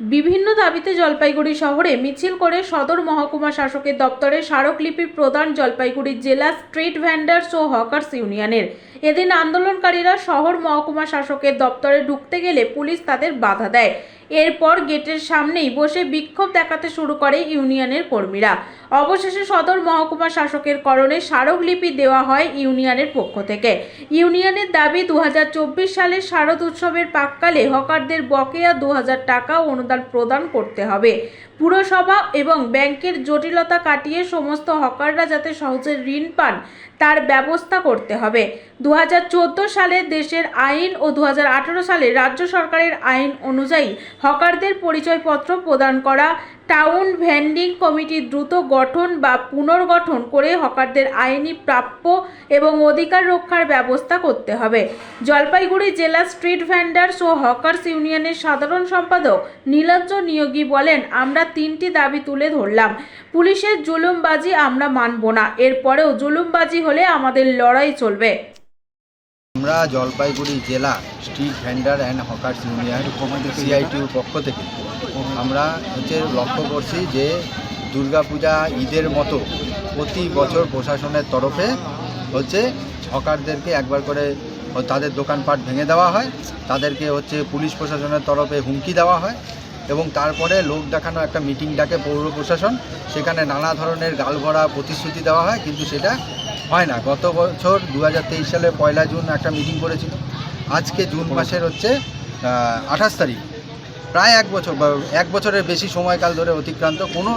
বিভিন্ন দাবিতে জলপাইগুড়ি শহরে মিছিল করে সদর মহকুমা শাসকের দপ্তরে স্মারকলিপি প্রদান জলপাইগুড়ি জেলা স্ট্রিট ভ্যান্ডার্স ও হকার্স ইউনিয়নের। এদিন আন্দোলনকারীরা শহর মহকুমা শাসকের দপ্তরে ঢুকতে গেলে পুলিশ তাদের বাধা দেয়। এরপর গেটের সামনেই বসে বিক্ষোভ দেখাতে শুরু করে ইউনিয়নের কর্মীরা। অবশেষে সদর মহকুমা শাসকের করণে স্মারকলিপি দেওয়া হয় ইউনিয়নের পক্ষ থেকে। ইউনিয়নের দাবি দু হাজার চব্বিশ সালের শারদ উৎসবের পাককালে হকারদের বকেয়া দু হাজার টাকা অনুদান প্রদান করতে হবে। পুরসভা এবং ব্যাংকের জটিলতা কাটিয়ে সমস্ত হকাররা যাতে সহজে ঋণ পান, তার ব্যবস্থা করতে হবে। দু হাজার চোদ্দ সালে দেশের আইন ও দু হাজার আঠারো সালে রাজ্য সরকারের আইন অনুযায়ী হকারদের পরিচয়পত্র প্রদান করা টাউন ভেন্ডিং কমিটি দ্রুত গঠন বা পুনর্গঠন করে হকারদের আইনি প্রাপ্য এবং অধিকার রক্ষার ব্যবস্থা করতে হবে। জলপাইগুড়ি জেলা স্ট্রিট ভ্যান্ডার্স ও হকার্স ইউনিয়নের সাধারণ সম্পাদক নীলাঞ্জন নিয়োগী বলেন, আমরা তিনটি দাবি তুলে ধরলাম। পুলিশের জুলুমবাজি আমরা মানব না। এরপরেও জুলুমবাজি হলে আমাদের লড়াই চলবে। আমরা জলপাইগুড়ি জেলা street vendor and hawkers union সিআইটিউর পক্ষ থেকে আমরা হচ্ছে লক্ষ্য করছি যে দুর্গাপূজা ঈদের মতো প্রতি বছর প্রশাসনের তরফে হচ্ছে হকারদেরকে একবার করে তাদের দোকানপাট ভেঙে দেওয়া হয়, তাদেরকে হচ্ছে পুলিশ প্রশাসনের তরফে হুমকি দেওয়া হয় এবং তারপরে লোক দেখানো একটা মিটিং ডাকে পৌর প্রশাসন, সেখানে নানা ধরনের গালভরা প্রতিশ্রুতি দেওয়া হয়, কিন্তু সেটা হয় না। গত বছর দু হাজার তেইশ সালে পয়লা জুন একটা মিটিং করেছিল। আজকে জুন মাসের হচ্ছে আঠাশ তারিখ। প্রায় এক বছর বা এক বছরের বেশি সময়কাল ধরে অতিক্রান্ত। কোনো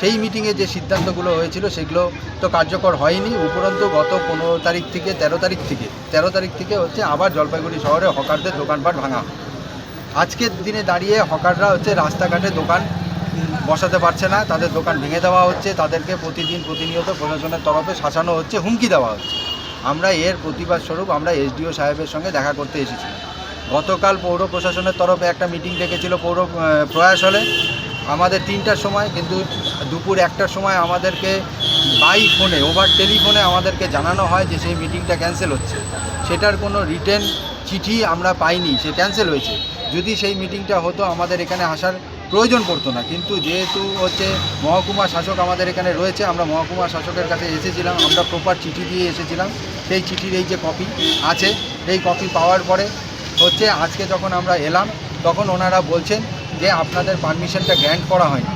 সেই মিটিংয়ে যে সিদ্ধান্তগুলো হয়েছিল সেগুলো তো কার্যকর হয়নি। উপরন্তু গত পনেরো তারিখ থেকে তেরো তারিখ থেকে তেরো তারিখ থেকে হচ্ছে আবার জলপাইগুড়ি শহরে হকারদের দোকানপাট ভাঙা। আজকের দিনে দাঁড়িয়ে হকাররা হচ্ছে রাস্তাঘাটে দোকান বসাতে পারছে না, তাদের দোকান ভেঙে দেওয়া হচ্ছে, তাদেরকে প্রতিদিন প্রতিনিয়ত প্রশাসনের তরফে শাসানো হচ্ছে, হুমকি দেওয়া হচ্ছে। আমরা এর প্রতিবাদ স্বরূপ আমরা এসডিও সাহেবের সঙ্গে দেখা করতে এসেছিলাম। গতকাল পৌর প্রশাসনের তরফে একটা মিটিং ডেকেছিল পৌর প্রয়াস হলে। আমাদের তিনটার সময়, কিন্তু দুপুর একটার সময় আমাদেরকে বাই ফোনে, ওভার টেলিফোনে আমাদেরকে জানানো হয় যে সেই মিটিংটা ক্যান্সেল হচ্ছে। সেটার কোনো রিটেন চিঠি আমরা পাইনি, সে ক্যান্সেল হয়েছে। যদি সেই মিটিংটা হতো, আমাদের এখানে আসার প্রয়োজন পড়তো না। কিন্তু যেহেতু হচ্ছে মহকুমা শাসক আমাদের এখানে রয়েছে, আমরা মহকুমা শাসকের কাছে এসেছিলাম, আমরা প্রপার চিঠি দিয়ে এসেছিলাম। সেই চিঠির এই যে কপি আছে এই কপি পাওয়ার পরে হচ্ছে আজকে যখন আমরা এলাম, তখন ওনারা বলছেন যে আপনাদের পারমিশনটা গ্র্যান্ট করা হয়নি।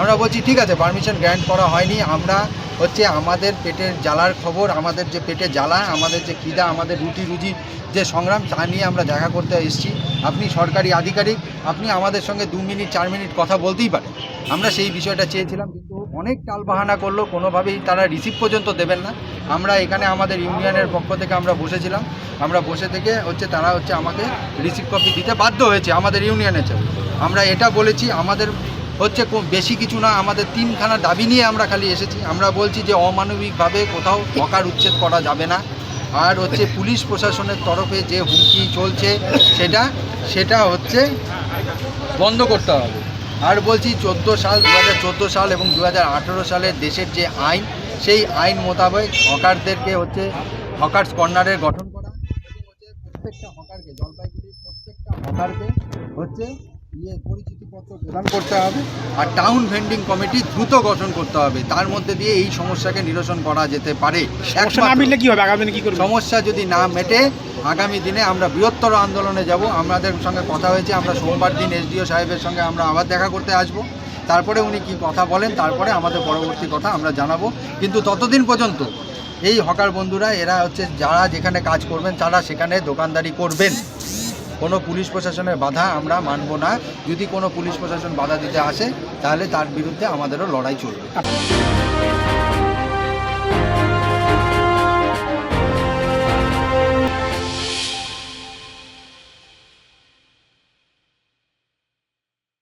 আমরা বলছি, ঠিক আছে পারমিশন গ্র্যান্ট করা হয়নি, আমরা হচ্ছে আমাদের পেটের জ্বালার খবর, আমাদের যে পেটে জ্বালা, আমাদের যে খিদা, আমাদের রুটি রুজি যে সংগ্রাম, তা নিয়ে আমরা দেখা করতে এসেছি। আপনি সরকারি আধিকারিক, আপনি আমাদের সঙ্গে দু মিনিট, চার মিনিট কথা বলতেই পারেন। আমরা সেই বিষয়টা চেয়েছিলাম, কিন্তু অনেক টাল বাহানা করল, কোনোভাবেই তারা রিসিভ পর্যন্ত দেবেন না। আমরা এখানে আমাদের ইউনিয়নের পক্ষ থেকে আমরা বসেছিলাম। আমরা বসে থেকে হচ্ছে তারা হচ্ছে আমাকে রিসিভ কপি দিতে বাধ্য হয়েছে, আমাদের ইউনিয়নের চেয়ে আমরা এটা বলেছি, আমাদের হচ্ছে বেশি কিছু না, আমাদের তিনখানা দাবি নিয়ে আমরা খালি এসেছি। আমরা বলছি যে অমানবিকভাবে কোথাও হকার উচ্ছেদ করা যাবে না। আর হচ্ছে পুলিশ প্রশাসনের তরফে যে হুমকি চলছে, সেটা সেটা হচ্ছে বন্ধ করতে হবে। আর বলছি চোদ্দ সাল দু হাজার চোদ্দ সাল এবং দু হাজার আঠেরো সালের দেশের যে আইন, সেই আইন মোতাবেক হকারদেরকে হচ্ছে হকার্স কর্নারের গঠন করা। প্রত্যেকটা হকারকে, জলপাইগুড়ির প্রত্যেকটা হকারকে হচ্ছে ইয়ে পরিচিতিপত্র প্রদান করতে হবে আর টাউন ভেন্ডিং কমিটি দ্রুত গঠন করতে হবে। তার মধ্যে দিয়ে এই সমস্যাকে নিরসন করা যেতে পারে। না মিললে কি হবে? আগামী দিনে কি করবে? সমস্যা যদি না মেটে আগামী দিনে আমরা বৃহত্তর আন্দোলনে যাব। আমাদের সঙ্গে কথা হয়েছে আমরা সোমবার দিন এসডিও সাহেবের সঙ্গে আমরা আবার দেখা করতে আসব। তারপরে উনি কি কথা বলেন তারপরে আমাদের পরবর্তী কথা আমরা জানাব। কিন্তু ততদিন পর্যন্ত এই হকার বন্ধুরা এরা হচ্ছে যারা যেখানে কাজ করবেন তারা সেখানে দোকানদারি করবেন। কোনো পুলিশ প্রশাসনের বাধা আমরা মানব না। যদি কোনো পুলিশ প্রশাসন বাধা দিতে আসে, তাহলে তার বিরুদ্ধে আমাদেরও লড়াই চলবে।